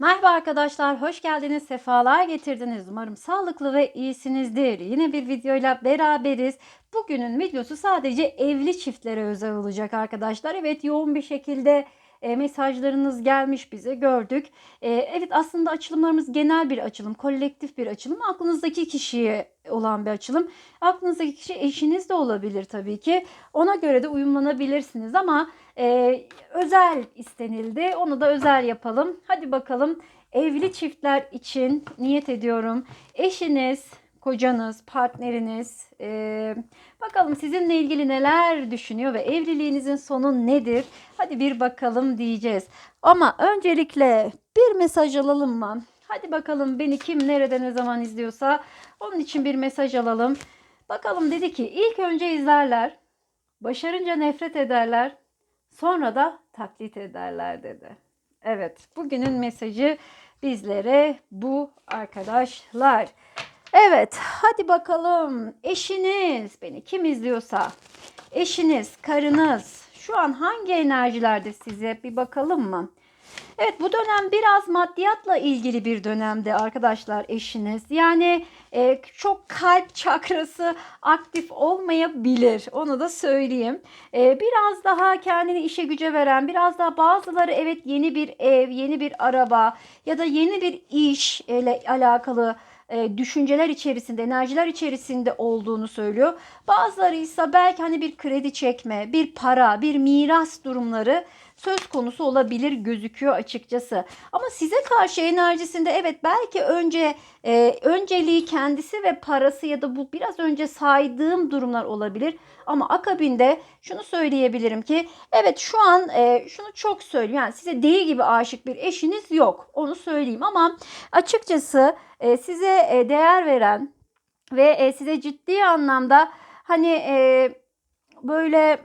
Merhaba arkadaşlar, hoş geldiniz, sefalar getirdiniz. Umarım sağlıklı ve iyisinizdir. Yine bir videoyla beraberiz. Bugünün videosu sadece evli çiftlere özel olacak arkadaşlar. Evet yoğun bir şekilde e, mesajlarınız gelmiş bize gördük. E, evet aslında açılımlarımız genel bir açılım, kolektif bir açılım. Aklınızdaki kişiye olan bir açılım. Aklınızdaki kişi eşiniz de olabilir tabii ki. Ona göre de uyumlanabilirsiniz ama e, özel istenildi. Onu da özel yapalım. Hadi bakalım evli çiftler için niyet ediyorum. Eşiniz, kocanız, partneriniz e, bakalım sizinle ilgili neler düşünüyor ve evliliğinizin sonu nedir? Hadi bir bakalım diyeceğiz. Ama öncelikle bir mesaj alalım mı? Hadi bakalım beni kim nerede ne zaman izliyorsa onun için bir mesaj alalım. Bakalım dedi ki ilk önce izlerler. Başarınca nefret ederler. Sonra da taklit ederler dedi. Evet, bugünün mesajı bizlere bu arkadaşlar. Evet, hadi bakalım. Eşiniz, beni kim izliyorsa, eşiniz, karınız şu an hangi enerjilerde size bir bakalım mı? Evet bu dönem biraz maddiyatla ilgili bir dönemde arkadaşlar eşiniz. Yani e, çok kalp çakrası aktif olmayabilir. Onu da söyleyeyim. E, biraz daha kendini işe güce veren, biraz daha bazıları evet yeni bir ev, yeni bir araba ya da yeni bir iş ile alakalı e, düşünceler içerisinde, enerjiler içerisinde olduğunu söylüyor. Bazıları ise belki hani bir kredi çekme, bir para, bir miras durumları söz konusu olabilir gözüküyor açıkçası. Ama size karşı enerjisinde evet belki önce e, önceliği kendisi ve parası ya da bu biraz önce saydığım durumlar olabilir. Ama akabinde şunu söyleyebilirim ki evet şu an e, şunu çok söylüyorum. Yani size deli gibi aşık bir eşiniz yok. Onu söyleyeyim ama açıkçası e, size e, değer veren ve e, size ciddi anlamda hani e, böyle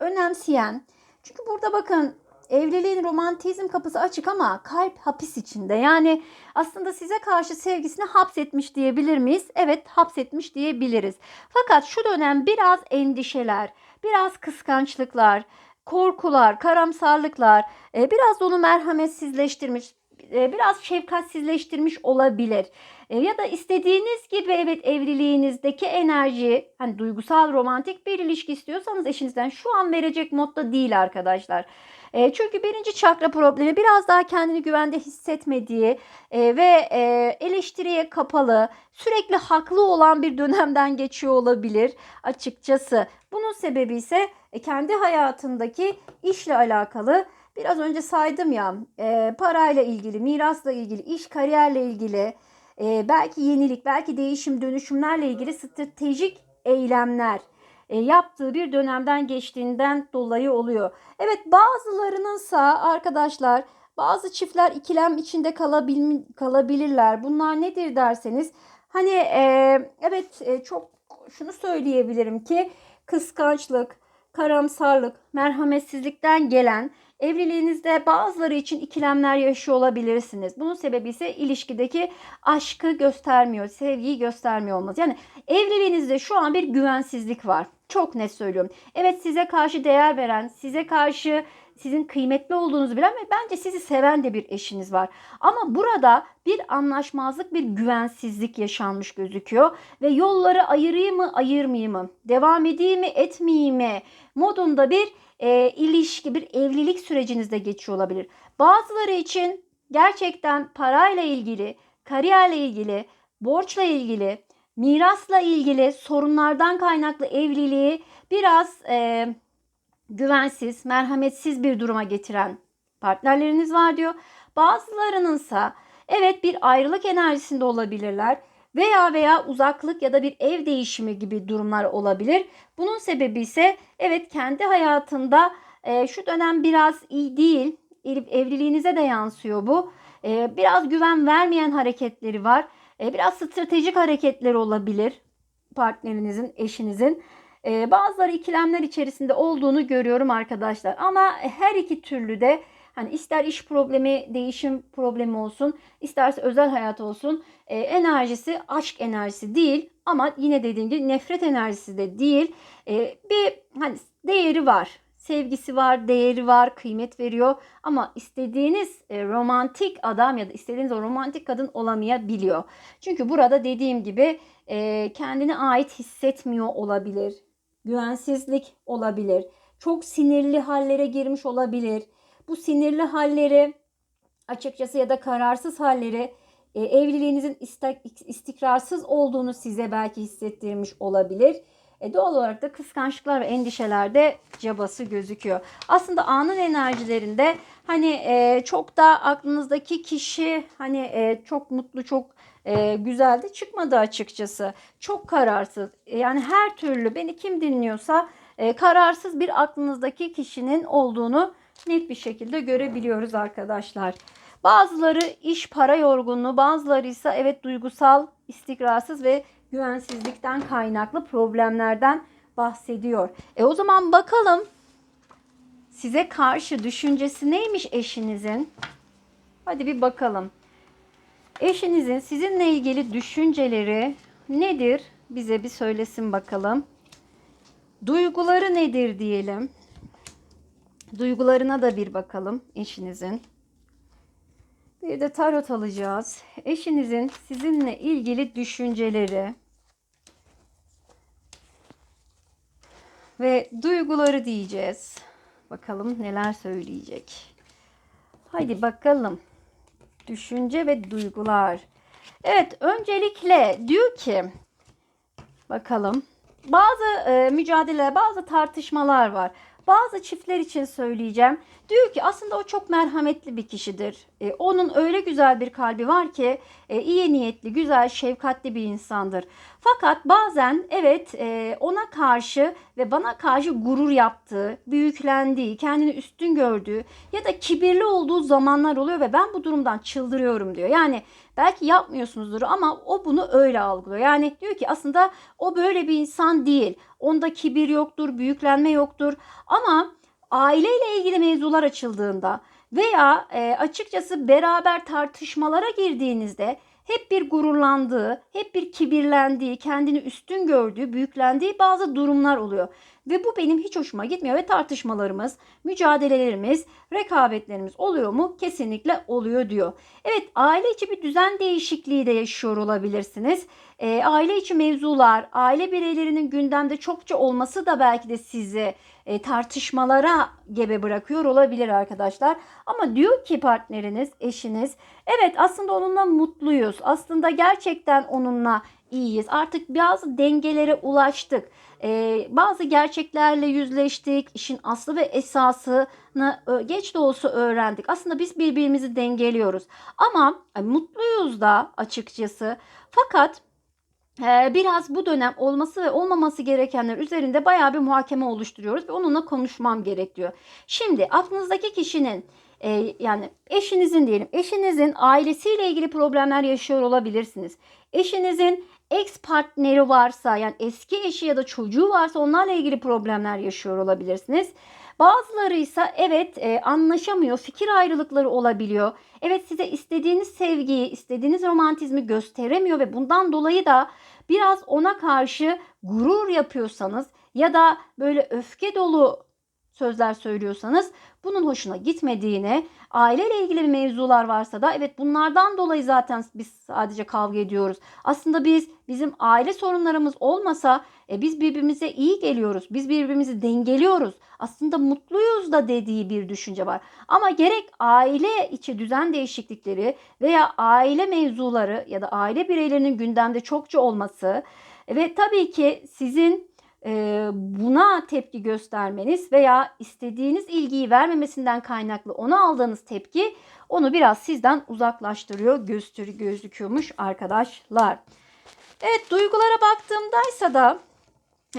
önemseyen çünkü burada bakın evliliğin romantizm kapısı açık ama kalp hapis içinde. Yani aslında size karşı sevgisini hapsetmiş diyebilir miyiz? Evet hapsetmiş diyebiliriz. Fakat şu dönem biraz endişeler, biraz kıskançlıklar, korkular, karamsarlıklar, e, biraz onu merhametsizleştirmiş, biraz şefkatsizleştirmiş olabilir. E, ya da istediğiniz gibi evet evliliğinizdeki enerji hani duygusal romantik bir ilişki istiyorsanız eşinizden şu an verecek modda değil arkadaşlar. E, çünkü birinci çakra problemi biraz daha kendini güvende hissetmediği e, ve e, eleştiriye kapalı, sürekli haklı olan bir dönemden geçiyor olabilir açıkçası. Bunun sebebi ise e, kendi hayatındaki işle alakalı biraz önce saydım ya e, parayla ilgili, mirasla ilgili, iş kariyerle ilgili, e, belki yenilik, belki değişim, dönüşümlerle ilgili stratejik eylemler e, yaptığı bir dönemden geçtiğinden dolayı oluyor. Evet bazılarınınsa arkadaşlar bazı çiftler ikilem içinde kalabil, kalabilirler. Bunlar nedir derseniz hani e, evet e, çok şunu söyleyebilirim ki kıskançlık, karamsarlık, merhametsizlikten gelen evliliğinizde bazıları için ikilemler yaşıyor olabilirsiniz. Bunun sebebi ise ilişkideki aşkı göstermiyor, sevgiyi göstermiyor olmaz. Yani evliliğinizde şu an bir güvensizlik var. Çok net söylüyorum. Evet size karşı değer veren, size karşı sizin kıymetli olduğunuzu bilen ve bence sizi seven de bir eşiniz var. Ama burada bir anlaşmazlık, bir güvensizlik yaşanmış gözüküyor ve yolları ayırayım mı, ayırmayayım mı, devam edeyim mi, etmeyeyim mi modunda bir e, ilişki, bir evlilik sürecinizde geçiyor olabilir. Bazıları için gerçekten parayla ilgili, kariyerle ilgili, borçla ilgili, mirasla ilgili sorunlardan kaynaklı evliliği biraz e, güvensiz, merhametsiz bir duruma getiren partnerleriniz var diyor. Bazılarınınsa evet bir ayrılık enerjisinde olabilirler veya veya uzaklık ya da bir ev değişimi gibi durumlar olabilir. Bunun sebebi ise evet kendi hayatında e, şu dönem biraz iyi değil. Evliliğinize de yansıyor bu. E, biraz güven vermeyen hareketleri var. E, biraz stratejik hareketleri olabilir partnerinizin, eşinizin. E, bazıları ikilemler içerisinde olduğunu görüyorum arkadaşlar. Ama her iki türlü de Hani ister iş problemi, değişim problemi olsun, isterse özel hayat olsun. E, enerjisi aşk enerjisi değil ama yine dediğim gibi nefret enerjisi de değil. E, bir hani değeri var. sevgisi var, değeri var, kıymet veriyor. Ama istediğiniz e, romantik adam ya da istediğiniz o romantik kadın olamayabiliyor. Çünkü burada dediğim gibi kendine ait hissetmiyor olabilir. Güvensizlik olabilir. Çok sinirli hallere girmiş olabilir. Bu sinirli halleri açıkçası ya da kararsız halleri e, evliliğinizin istikrarsız olduğunu size belki hissettirmiş olabilir. E, doğal olarak da kıskançlıklar ve endişelerde cabası gözüküyor. Aslında anın enerjilerinde hani e, çok da aklınızdaki kişi hani e, çok mutlu çok e, güzel de çıkmadı açıkçası. Çok kararsız. Yani her türlü beni kim dinliyorsa e, kararsız bir aklınızdaki kişinin olduğunu net bir şekilde görebiliyoruz arkadaşlar. Bazıları iş para yorgunluğu, bazıları ise evet duygusal, istikrarsız ve güvensizlikten kaynaklı problemlerden bahsediyor. E o zaman bakalım size karşı düşüncesi neymiş eşinizin? Hadi bir bakalım. Eşinizin sizinle ilgili düşünceleri nedir? Bize bir söylesin bakalım. Duyguları nedir diyelim. Duygularına da bir bakalım eşinizin. Bir de tarot alacağız. Eşinizin sizinle ilgili düşünceleri ve duyguları diyeceğiz. Bakalım neler söyleyecek. Haydi bakalım. Düşünce ve duygular. Evet, öncelikle diyor ki bakalım. Bazı e, mücadele, bazı tartışmalar var. Bazı çiftler için söyleyeceğim. Diyor ki aslında o çok merhametli bir kişidir. E, onun öyle güzel bir kalbi var ki e, iyi niyetli, güzel, şefkatli bir insandır. Fakat bazen evet e, ona karşı ve bana karşı gurur yaptığı, büyüklendiği, kendini üstün gördüğü ya da kibirli olduğu zamanlar oluyor ve ben bu durumdan çıldırıyorum diyor. Yani belki yapmıyorsunuzdur ama o bunu öyle algılıyor. Yani diyor ki aslında o böyle bir insan değil. Onda kibir yoktur, büyüklenme yoktur ama aileyle ilgili mevzular açıldığında veya e, açıkçası beraber tartışmalara girdiğinizde hep bir gururlandığı, hep bir kibirlendiği, kendini üstün gördüğü, büyüklendiği bazı durumlar oluyor. Ve bu benim hiç hoşuma gitmiyor ve tartışmalarımız, mücadelelerimiz, rekabetlerimiz oluyor mu? Kesinlikle oluyor diyor. Evet aile içi bir düzen değişikliği de yaşıyor olabilirsiniz. E, aile içi mevzular, aile bireylerinin gündemde çokça olması da belki de sizi e, tartışmalara gebe bırakıyor olabilir arkadaşlar. Ama diyor ki partneriniz, eşiniz, evet aslında onunla mutluyuz. Aslında gerçekten onunla iyiyiz. Artık bazı dengelere ulaştık. Ee, bazı gerçeklerle yüzleştik. İşin aslı ve esasını geç de olsa öğrendik. Aslında biz birbirimizi dengeliyoruz. Ama e, mutluyuz da açıkçası. Fakat e, biraz bu dönem olması ve olmaması gerekenler üzerinde baya bir muhakeme oluşturuyoruz ve onunla konuşmam gerekiyor. Şimdi aklınızdaki kişinin e, yani eşinizin diyelim eşinizin ailesiyle ilgili problemler yaşıyor olabilirsiniz. Eşinizin ex partneri varsa yani eski eşi ya da çocuğu varsa onlarla ilgili problemler yaşıyor olabilirsiniz. Bazıları ise evet e, anlaşamıyor, fikir ayrılıkları olabiliyor. Evet size istediğiniz sevgiyi, istediğiniz romantizmi gösteremiyor ve bundan dolayı da biraz ona karşı gurur yapıyorsanız ya da böyle öfke dolu sözler söylüyorsanız bunun hoşuna gitmediğini, aileyle ilgili bir mevzular varsa da evet bunlardan dolayı zaten biz sadece kavga ediyoruz. Aslında biz bizim aile sorunlarımız olmasa e, biz birbirimize iyi geliyoruz. Biz birbirimizi dengeliyoruz. Aslında mutluyuz da dediği bir düşünce var. Ama gerek aile içi düzen değişiklikleri veya aile mevzuları ya da aile bireylerinin gündemde çokça olması ve tabii ki sizin buna tepki göstermeniz veya istediğiniz ilgiyi vermemesinden kaynaklı ona aldığınız tepki onu biraz sizden uzaklaştırıyor, gözüküyormuş arkadaşlar. Evet duygulara baktığımdaysa da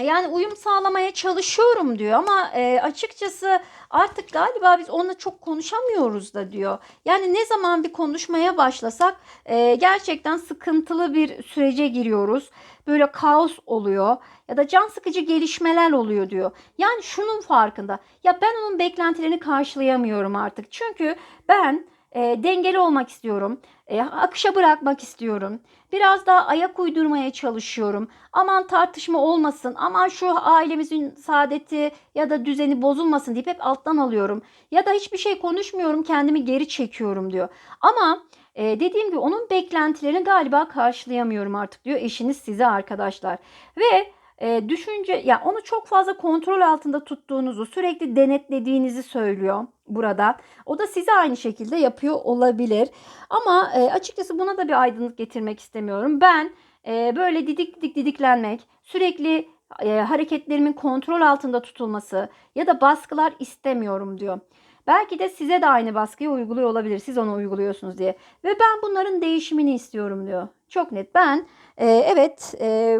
yani uyum sağlamaya çalışıyorum diyor ama e, açıkçası artık galiba biz onunla çok konuşamıyoruz da diyor. Yani ne zaman bir konuşmaya başlasak e, gerçekten sıkıntılı bir sürece giriyoruz. Böyle kaos oluyor ya da can sıkıcı gelişmeler oluyor diyor. Yani şunun farkında. Ya ben onun beklentilerini karşılayamıyorum artık. Çünkü ben e, dengeli olmak istiyorum. E, akışa bırakmak istiyorum. Biraz daha ayak uydurmaya çalışıyorum. Aman tartışma olmasın. Aman şu ailemizin saadeti ya da düzeni bozulmasın deyip hep alttan alıyorum. Ya da hiçbir şey konuşmuyorum kendimi geri çekiyorum diyor. Ama e, dediğim gibi onun beklentilerini galiba karşılayamıyorum artık diyor eşiniz size arkadaşlar. Ve e, düşünce ya yani onu çok fazla kontrol altında tuttuğunuzu, sürekli denetlediğinizi söylüyor burada. O da size aynı şekilde yapıyor olabilir. Ama e, açıkçası buna da bir aydınlık getirmek istemiyorum. Ben e, böyle didik didik didiklenmek, sürekli e, hareketlerimin kontrol altında tutulması ya da baskılar istemiyorum diyor. Belki de size de aynı baskıyı uyguluyor olabilir. Siz onu uyguluyorsunuz diye. Ve ben bunların değişimini istiyorum diyor. Çok net. Ben e, evet e,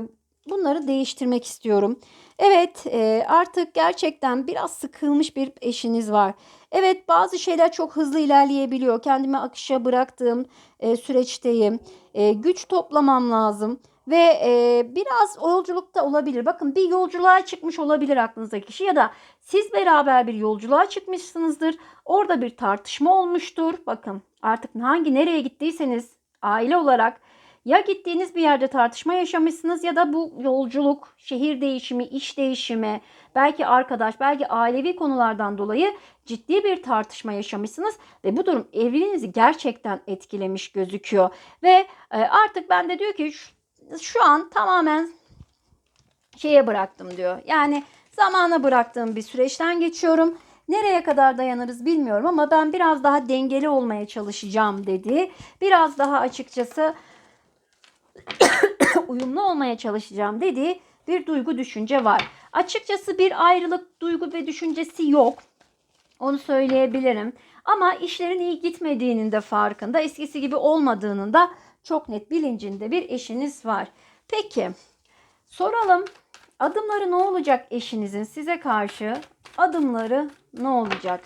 bunları değiştirmek istiyorum. Evet e, artık gerçekten biraz sıkılmış bir eşiniz var. Evet bazı şeyler çok hızlı ilerleyebiliyor. Kendimi akışa bıraktığım e, süreçteyim. E, güç toplamam lazım. Ve biraz yolculukta olabilir. Bakın bir yolculuğa çıkmış olabilir aklınızdaki kişi ya da siz beraber bir yolculuğa çıkmışsınızdır. Orada bir tartışma olmuştur. Bakın artık hangi nereye gittiyseniz aile olarak ya gittiğiniz bir yerde tartışma yaşamışsınız ya da bu yolculuk, şehir değişimi, iş değişimi, belki arkadaş, belki ailevi konulardan dolayı ciddi bir tartışma yaşamışsınız ve bu durum evliliğinizi gerçekten etkilemiş gözüküyor. Ve e, artık ben de diyor ki şu, şu an tamamen şeye bıraktım diyor. Yani zamana bıraktığım bir süreçten geçiyorum. Nereye kadar dayanırız bilmiyorum ama ben biraz daha dengeli olmaya çalışacağım dedi. Biraz daha açıkçası uyumlu olmaya çalışacağım dediği bir duygu düşünce var. Açıkçası bir ayrılık duygu ve düşüncesi yok. Onu söyleyebilirim. Ama işlerin iyi gitmediğinin de farkında, eskisi gibi olmadığının da çok net bilincinde bir eşiniz var. Peki soralım adımları ne olacak eşinizin size karşı? Adımları ne olacak?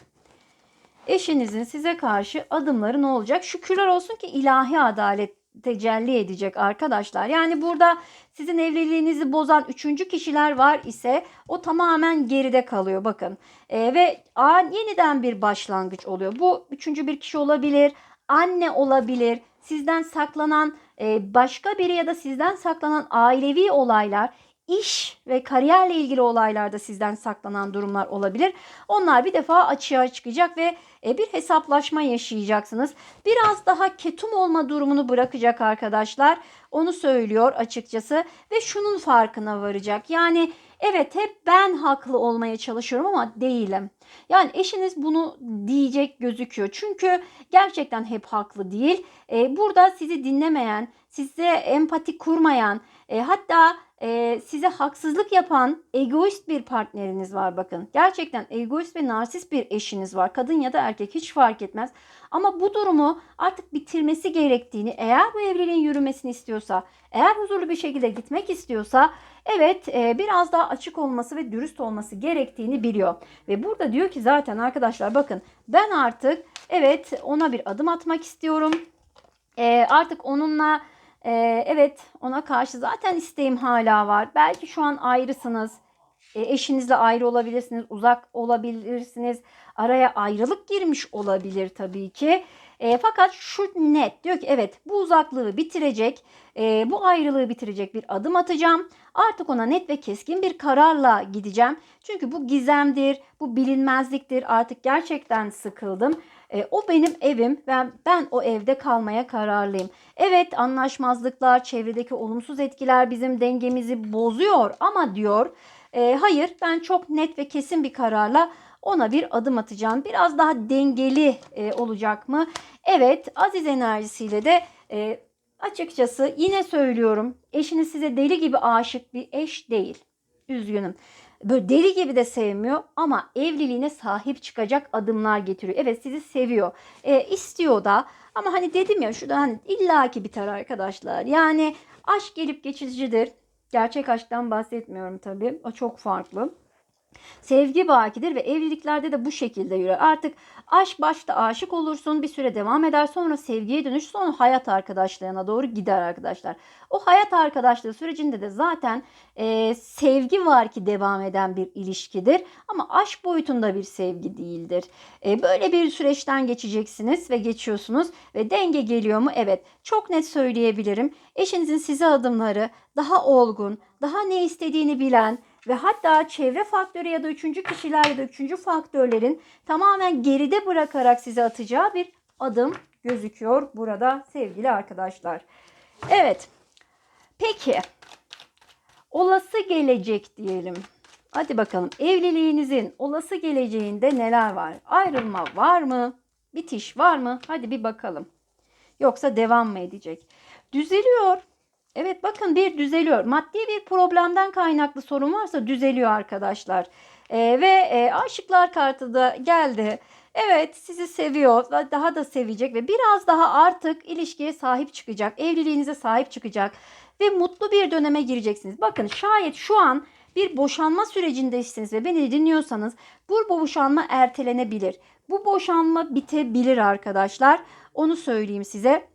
Eşinizin size karşı adımları ne olacak? Şükürler olsun ki ilahi adalet tecelli edecek arkadaşlar. Yani burada sizin evliliğinizi bozan üçüncü kişiler var ise o tamamen geride kalıyor bakın. E, ve an yeniden bir başlangıç oluyor. Bu üçüncü bir kişi olabilir, anne olabilir, sizden saklanan e, başka biri ya da sizden saklanan ailevi olaylar iş ve kariyerle ilgili olaylarda sizden saklanan durumlar olabilir. Onlar bir defa açığa çıkacak ve e, bir hesaplaşma yaşayacaksınız. Biraz daha ketum olma durumunu bırakacak arkadaşlar. Onu söylüyor açıkçası ve şunun farkına varacak. Yani evet hep ben haklı olmaya çalışıyorum ama değilim. Yani eşiniz bunu diyecek gözüküyor. Çünkü gerçekten hep haklı değil. E, burada sizi dinlemeyen, size empati kurmayan, e, hatta e, size haksızlık yapan egoist bir partneriniz var bakın. Gerçekten egoist ve narsist bir eşiniz var. Kadın ya da erkek hiç fark etmez. Ama bu durumu artık bitirmesi gerektiğini, eğer bu evliliğin yürümesini istiyorsa, eğer huzurlu bir şekilde gitmek istiyorsa evet e, biraz daha açık olması ve dürüst olması gerektiğini biliyor. Ve burada diyor ki zaten arkadaşlar bakın ben artık evet ona bir adım atmak istiyorum. E, artık onunla ee, evet ona karşı zaten isteğim hala var. Belki şu an ayrısınız. E, eşinizle ayrı olabilirsiniz. Uzak olabilirsiniz. Araya ayrılık girmiş olabilir tabii ki. E, fakat şu net diyor ki evet bu uzaklığı bitirecek, e, bu ayrılığı bitirecek bir adım atacağım. Artık ona net ve keskin bir kararla gideceğim. Çünkü bu gizemdir, bu bilinmezliktir. Artık gerçekten sıkıldım. E, o benim evim ve ben o evde kalmaya kararlıyım. Evet anlaşmazlıklar, çevredeki olumsuz etkiler bizim dengemizi bozuyor ama diyor e, hayır ben çok net ve kesin bir kararla ona bir adım atacağım. Biraz daha dengeli e, olacak mı? Evet aziz enerjisiyle de e, açıkçası yine söylüyorum eşiniz size deli gibi aşık bir eş değil. Üzgünüm böyle deli gibi de sevmiyor ama evliliğine sahip çıkacak adımlar getiriyor. Evet sizi seviyor. E, istiyor da ama hani dedim ya şurada hani illaki biter arkadaşlar. Yani aşk gelip geçicidir. Gerçek aşktan bahsetmiyorum tabii. O çok farklı. Sevgi bakidir ve evliliklerde de bu şekilde yürür. Artık aşk başta aşık olursun bir süre devam eder sonra sevgiye dönüş sonra hayat arkadaşlığına doğru gider arkadaşlar. O hayat arkadaşlığı sürecinde de zaten e, sevgi var ki devam eden bir ilişkidir ama aşk boyutunda bir sevgi değildir. E, böyle bir süreçten geçeceksiniz ve geçiyorsunuz ve denge geliyor mu? Evet çok net söyleyebilirim. Eşinizin size adımları daha olgun, daha ne istediğini bilen, ve hatta çevre faktörü ya da üçüncü kişiler ya da üçüncü faktörlerin tamamen geride bırakarak size atacağı bir adım gözüküyor burada sevgili arkadaşlar. Evet. Peki. Olası gelecek diyelim. Hadi bakalım evliliğinizin olası geleceğinde neler var? Ayrılma var mı? Bitiş var mı? Hadi bir bakalım. Yoksa devam mı edecek? Düzeliyor. Evet bakın bir düzeliyor. Maddi bir problemden kaynaklı sorun varsa düzeliyor arkadaşlar. Ee, ve e, aşıklar kartı da geldi. Evet sizi seviyor daha da sevecek ve biraz daha artık ilişkiye sahip çıkacak. Evliliğinize sahip çıkacak ve mutlu bir döneme gireceksiniz. Bakın şayet şu an bir boşanma sürecindeyseniz ve beni dinliyorsanız bu boşanma ertelenebilir. Bu boşanma bitebilir arkadaşlar. Onu söyleyeyim size.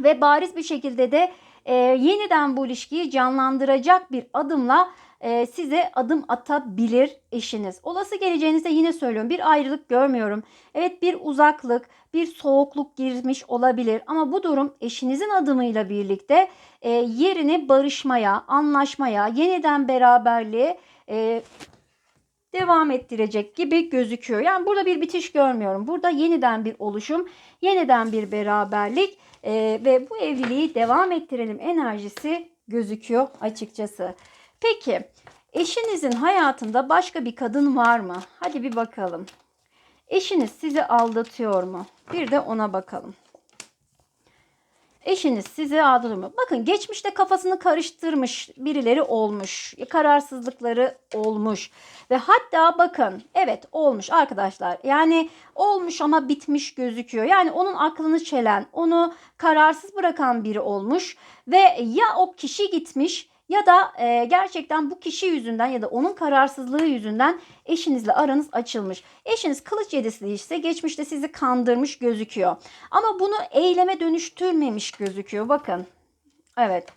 Ve bariz bir şekilde de e, yeniden bu ilişkiyi canlandıracak bir adımla e, size adım atabilir eşiniz. Olası geleceğinizde yine söylüyorum bir ayrılık görmüyorum. Evet bir uzaklık, bir soğukluk girmiş olabilir ama bu durum eşinizin adımıyla birlikte e, yerini barışmaya, anlaşmaya, yeniden beraberliğe e, devam ettirecek gibi gözüküyor. Yani burada bir bitiş görmüyorum. Burada yeniden bir oluşum, yeniden bir beraberlik e, ve bu evliliği devam ettirelim enerjisi gözüküyor açıkçası. Peki eşinizin hayatında başka bir kadın var mı? Hadi bir bakalım. Eşiniz sizi aldatıyor mu? Bir de ona bakalım. Eşiniz sizi aldatıyor mu? Bakın geçmişte kafasını karıştırmış birileri olmuş. Kararsızlıkları olmuş. Ve hatta bakın evet olmuş arkadaşlar. Yani olmuş ama bitmiş gözüküyor. Yani onun aklını çelen, onu kararsız bırakan biri olmuş. Ve ya o kişi gitmiş ya da e, gerçekten bu kişi yüzünden ya da onun kararsızlığı yüzünden eşinizle aranız açılmış. Eşiniz kılıç yedisi ise geçmişte sizi kandırmış gözüküyor. Ama bunu eyleme dönüştürmemiş gözüküyor. Bakın. Evet.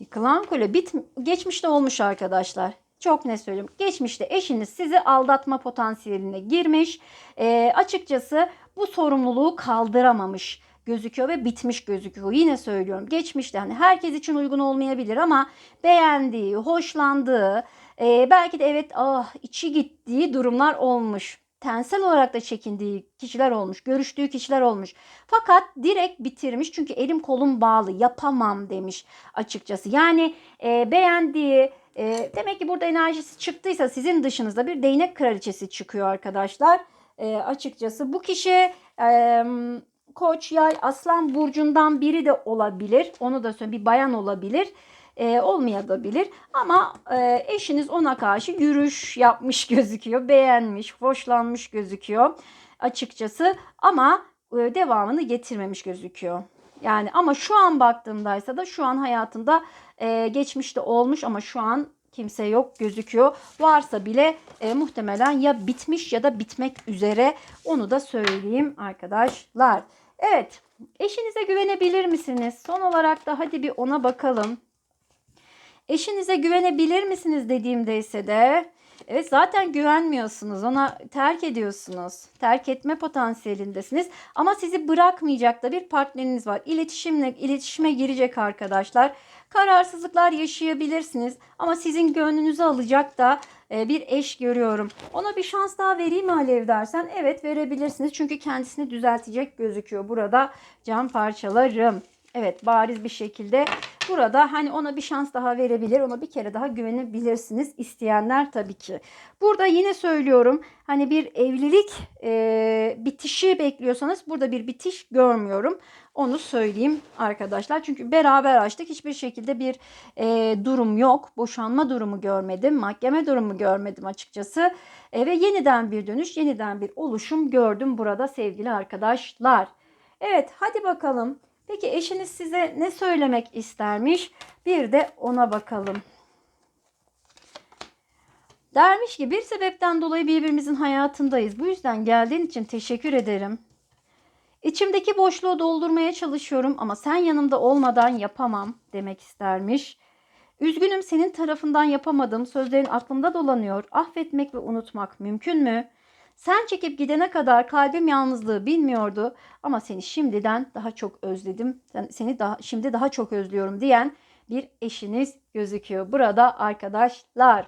Yıkılan kule bit geçmişte olmuş arkadaşlar. Çok ne söyleyeyim. Geçmişte eşiniz sizi aldatma potansiyeline girmiş. E, açıkçası bu sorumluluğu kaldıramamış gözüküyor ve bitmiş gözüküyor. Yine söylüyorum geçmişte hani herkes için uygun olmayabilir ama beğendiği, hoşlandığı, e, belki de evet ah içi gittiği durumlar olmuş. Tensel olarak da çekindiği kişiler olmuş, görüştüğü kişiler olmuş. Fakat direkt bitirmiş çünkü elim kolum bağlı yapamam demiş açıkçası. Yani e, beğendiği, e, demek ki burada enerjisi çıktıysa sizin dışınızda bir değnek kraliçesi çıkıyor arkadaşlar. E, açıkçası bu kişi e, koç, yay, aslan burcundan biri de olabilir. Onu da söyleyeyim bir bayan olabilir. E, olmayabilir ama e, eşiniz ona karşı yürüyüş yapmış gözüküyor. Beğenmiş, hoşlanmış gözüküyor açıkçası ama e, devamını getirmemiş gözüküyor. Yani ama şu an baktığımdaysa da şu an hayatında e, geçmişte olmuş ama şu an kimse yok gözüküyor. Varsa bile e, muhtemelen ya bitmiş ya da bitmek üzere onu da söyleyeyim arkadaşlar. Evet eşinize güvenebilir misiniz? Son olarak da hadi bir ona bakalım. Eşinize güvenebilir misiniz dediğimde ise de Evet zaten güvenmiyorsunuz. Ona terk ediyorsunuz. Terk etme potansiyelindesiniz. Ama sizi bırakmayacak da bir partneriniz var. İletişimle iletişime girecek arkadaşlar. Kararsızlıklar yaşayabilirsiniz ama sizin gönlünüzü alacak da e, bir eş görüyorum. Ona bir şans daha vereyim mi Alev dersen evet verebilirsiniz. Çünkü kendisini düzeltecek gözüküyor. Burada cam parçalarım. Evet bariz bir şekilde burada hani ona bir şans daha verebilir. Ona bir kere daha güvenebilirsiniz isteyenler tabii ki. Burada yine söylüyorum hani bir evlilik e, bitişi bekliyorsanız burada bir bitiş görmüyorum. Onu söyleyeyim arkadaşlar. Çünkü beraber açtık. Hiçbir şekilde bir e, durum yok. Boşanma durumu görmedim. Mahkeme durumu görmedim açıkçası. E, ve yeniden bir dönüş, yeniden bir oluşum gördüm burada sevgili arkadaşlar. Evet hadi bakalım. Peki eşiniz size ne söylemek istermiş? Bir de ona bakalım. Dermiş ki bir sebepten dolayı birbirimizin hayatındayız. Bu yüzden geldiğin için teşekkür ederim. İçimdeki boşluğu doldurmaya çalışıyorum ama sen yanımda olmadan yapamam demek istermiş. Üzgünüm senin tarafından yapamadım. Sözlerin aklımda dolanıyor. Affetmek ve unutmak mümkün mü? Sen çekip gidene kadar kalbim yalnızlığı bilmiyordu ama seni şimdiden daha çok özledim. Sen- Seni daha şimdi daha çok özlüyorum diyen bir eşiniz gözüküyor burada arkadaşlar.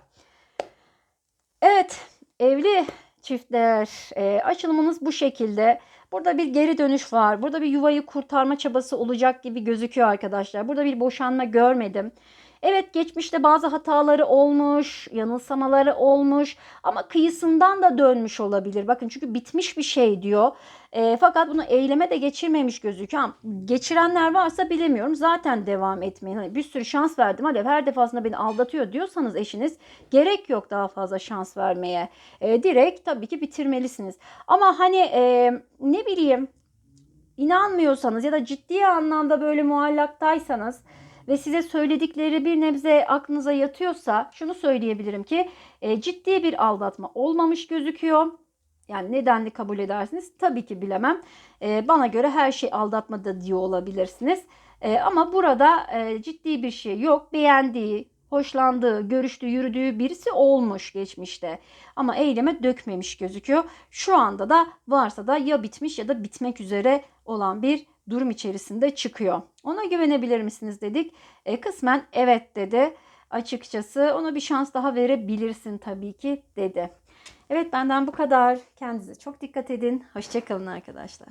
Evet, evli çiftler e, açılımınız bu şekilde. Burada bir geri dönüş var. Burada bir yuvayı kurtarma çabası olacak gibi gözüküyor arkadaşlar. Burada bir boşanma görmedim. Evet geçmişte bazı hataları olmuş, yanılsamaları olmuş ama kıyısından da dönmüş olabilir. Bakın çünkü bitmiş bir şey diyor. E, fakat bunu eyleme de geçirmemiş gözüküyor. Ama geçirenler varsa bilemiyorum. Zaten devam etmeyin. Hani bir sürü şans verdim. Hadi her defasında beni aldatıyor diyorsanız eşiniz gerek yok daha fazla şans vermeye. E, direkt tabii ki bitirmelisiniz. Ama hani e, ne bileyim inanmıyorsanız ya da ciddi anlamda böyle muallaktaysanız ve size söyledikleri bir nebze aklınıza yatıyorsa şunu söyleyebilirim ki e, ciddi bir aldatma olmamış gözüküyor. Yani nedenli kabul edersiniz? Tabii ki bilemem. E, bana göre her şey aldatma da diyor olabilirsiniz. E, ama burada e, ciddi bir şey yok. Beğendiği, hoşlandığı, görüştüğü, yürüdüğü birisi olmuş geçmişte. Ama eyleme dökmemiş gözüküyor. Şu anda da varsa da ya bitmiş ya da bitmek üzere olan bir durum içerisinde çıkıyor. Ona güvenebilir misiniz dedik. E, kısmen evet dedi. Açıkçası ona bir şans daha verebilirsin tabii ki dedi. Evet benden bu kadar. Kendinize çok dikkat edin. Hoşçakalın arkadaşlar.